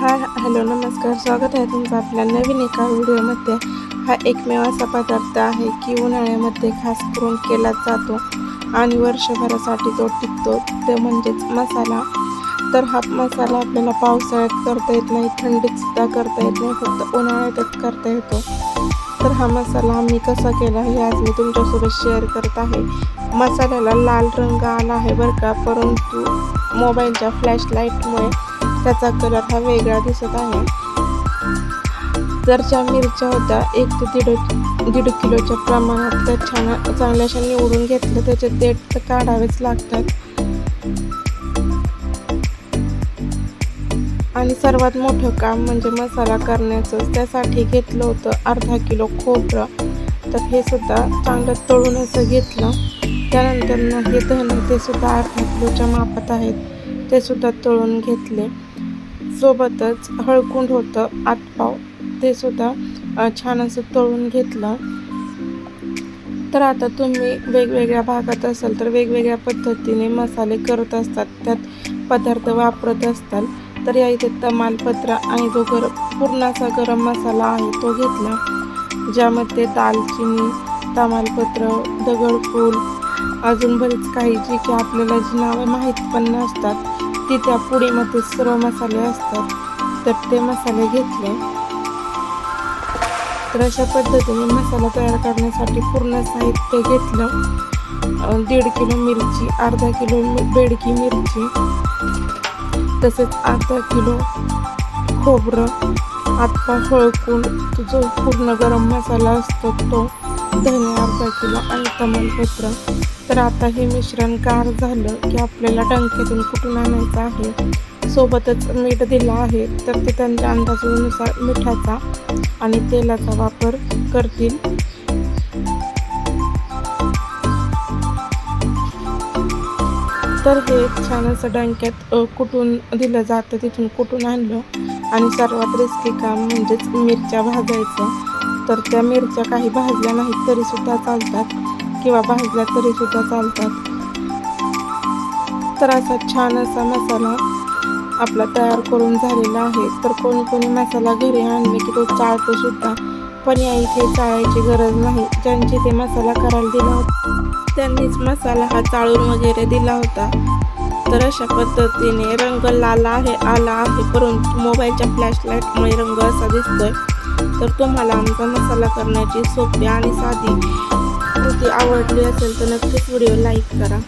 Hi hello नमस्कार. स्वागत आहे तुमचं आपल्या नवीन एका व्हिडिओमध्ये. हा एकमेव असा पदार्थ आहे की उन्हाळ्यामध्ये खास करून केला जातो आणि वर्षभरासाठी तो टिकतो ते म्हणजेच मसाला. तर हा मसाला आपल्याला पावसाळ्यात करता येत नाही थंडीतसुद्धा करता येत नाही फक्त उन्हाळ्यातच करता येतो. तर हा मसाला आम्ही कसा केला हे आज मी तुमच्यासोबत शेअर करत आहे. मसाल्याला लाल रंग आला आहे बरं का परंतु मोबाईलच्या फ्लॅशलाईटमुळे त्याचा कलर हा वेगळा दिसत आहे. जर ज्या मिरच्या होत्या. एक ते दीड दीड किलोच्या प्रमाणात त्या छान चांगल्याशा निवडून घेतलं त्याचे देठ तर काढावेच लागतात. आणि सर्वात मोठं काम म्हणजे मसाला करण्याचं त्यासाठी घेतलं होतं अर्धा किलो खोबरं. तर हे सुद्धा चांगलं तळून असं घेतलं. त्यानंतर हे धन ते सुद्धा अर्धा किलोच्या मापात आहेत. ते सुद्धा तळून घेतले. सोबतच हळकुंड होतं. आतपाव ते सुद्धा छान असं तळून घेतलं. तर आता तुम्ही वेगवेगळ्या भागात असाल तर वेगवेगळ्या पद्धतीने मसाले करत असतात. त्यात पदार्थ वापरत असताल तर या इथे तमालपत्र आणि जो गर पूर्णाचा गरम मसाला आहे तो घेतला. ज्यामध्ये दालचिनी तमालपत्र दगडफूल अजून बरीच काही जी की आपल्याला जी नावे माहीत पण नसतात. ती त्या पुडीमध्ये सर्व मसाले असतात तर ते मसाले घेतले. तर अशा पद्धतीने मसाला तयार करण्यासाठी पूर्ण साहित्य घेतलं. दीड किलो मिरची अर्धा किलो बेडकी मिरची तसेच अर्धा किलो खोबरं आत्ता हळकून जो पूर्ण गरम मसाला असतो तो धने अर्धा किलो आणि तमालपत्र. तर आता हे मिश्रण गार झालं की आपल्याला टंकीतून कुठून आणायचं आहे? सोबतच मीठ दिलं आहे. तर ते त्यांच्या अंदाजानुसार मिठाचा आणि तेलाचा वापर करतील. तर हे छान असं डंक्यात कुटून दिलं जातं तिथून कुटून आणलं? आणि सर्वात रिस्की काम म्हणजेच मिरच्या भाजायचं. तर त्या मिरच्या काही भाजल्या नाहीत तरीसुद्धा चालतात. किंवा भाजल्या तरीसुद्धा चालतात. तर असा छान असा मसाला आपला तयार करून झालेला आहे. तर कोणी कोणी मसाला घरी आणले की तो चाळतो सुद्धा. पण या इथे चाळायची गरज नाही. ज्यांची ते मसाला करायला दिला होता त्यांनीच मसाला हा चाळून वगैरे दिला होता. तर अशा पद्धतीने रंग लाल आहे आला आहे. परंतु मोबाईलच्या फ्लॅशलाईटमुळे रंग असा दिसतोय. तर तुम्हाला आमचा मसाला करण्याची सोपी आणि साधी कृती आवडली असेल तर नक्कीच व्हिडिओ लाईक करा.